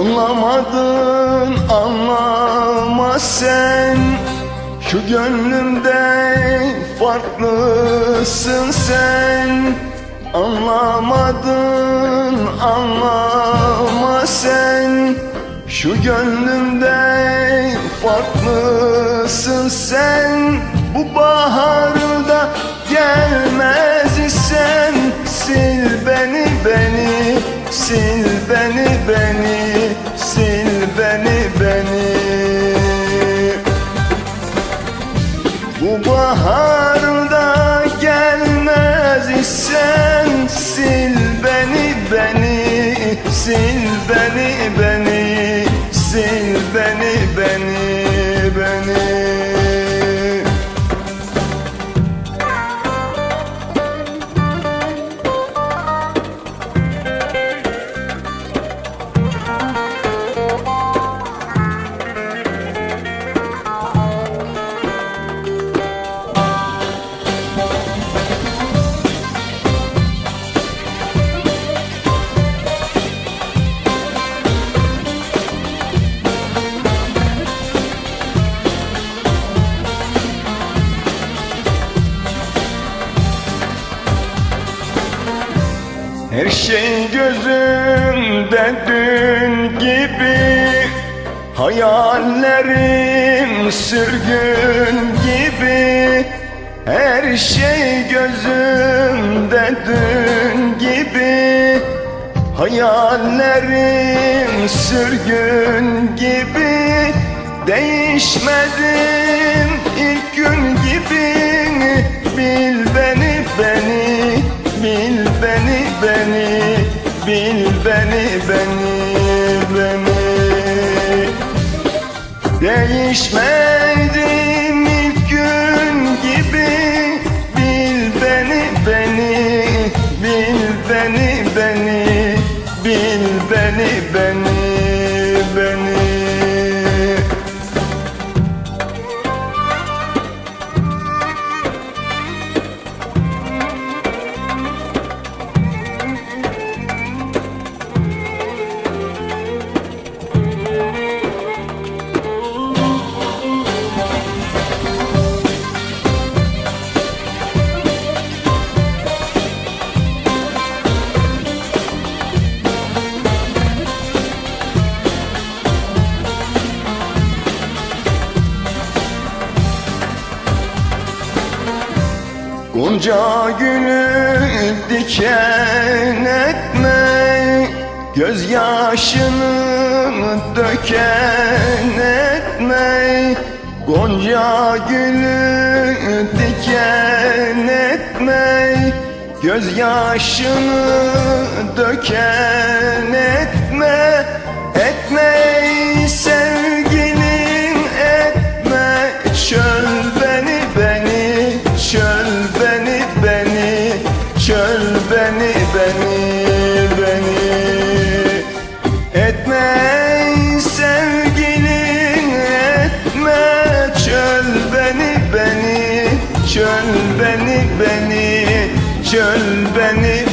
Anlamadın anlama sen Şu gönlümde farklısın sen. Anlamadın anlama sen Şu gönlümde farklısın sen. Bu baharda Sil beni beni Sil Her şey gözümde dün gibi. Hayallerim sürgün gibi. Her şey gözümde dün gibi. Hayallerim sürgün gibi. Değişmedim ilk gün beni Bil beni beni beni. Değişmedim ilk gün gibi Bil beni beni Bil beni beni Bil beni beni Gonca gülü diken etme Gözyaşını döken etme. Gonca gülü diken etme Gözyaşını döken Etme sevgilin etme. Çöl beni beni Çöl beni beni Çöl beni